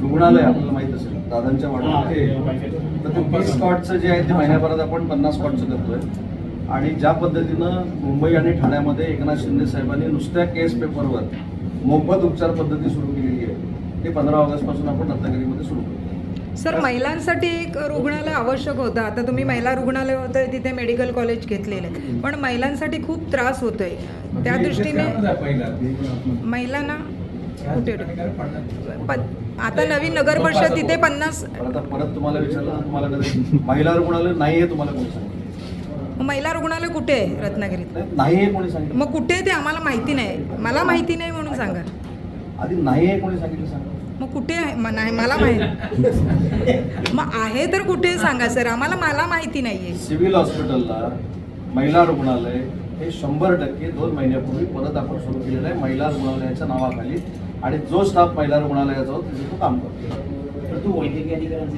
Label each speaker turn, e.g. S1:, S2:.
S1: रुग्णालय आपल्याला माहीत असेल दादांच्या वाड्यामध्ये. तर ते वीस स्पॉटचं जे आहे ते महिन्याभरात आपण पन्नास स्पॉटचं करतोय. आणि ज्या पद्धतीनं मुंबई आणि ठाण्यामध्ये एकनाथ शिंदे साहेबांनी नुसत्या केस पेपरवर मोफत उपचार पद्धती सुरू केलेली आहे ते पंधरा ऑगस्टपासून आपण रत्नागिरीमध्ये सुरू करतो
S2: सर महिलांसाठी एक रुग्णालय आवश्यक होतं. आता तुम्ही महिला रुग्णालय होतं तिथे मेडिकल कॉलेज घेतलेलं. आहे पण महिलांसाठी खूप त्रास होतोय. त्या दृष्टीने महिलांना कुठे आता नवीन नगर परिषद तिथे पन्नास
S1: परत तुम्हाला विचारलं तुम्हाला महिला रुग्णालय नाही आहे तुम्हाला कोणी सांगितलं?
S2: महिला रुग्णालय कुठे आहे रत्नागिरीत?
S1: नाही- कोणी सांगितलं.
S2: मग कुठे आहे ते आम्हाला माहिती नाही. मला माहिती नाही म्हणून सांगा.
S1: आधी नाही कोणी सांगितलं सांगा.
S2: मग कुठे आहे? नाही मला माहिती. मग आहे तर कुठे सांगा सर? आम्हाला मला माहिती नाही आहे
S1: सिव्हिल हॉस्पिटलला महिला रुग्णालय हे शंभर टक्के दोन महिन्यापूर्वी परत आपण सुरू केलेलं आहे. महिला रुग्णालयाच्या नावाखाली. आणि जो स्टाफ महिला रुग्णालयाचा होता तिथे तो काम करतो.
S3: परंतु वैद्यकीय अधिकाऱ्यांचे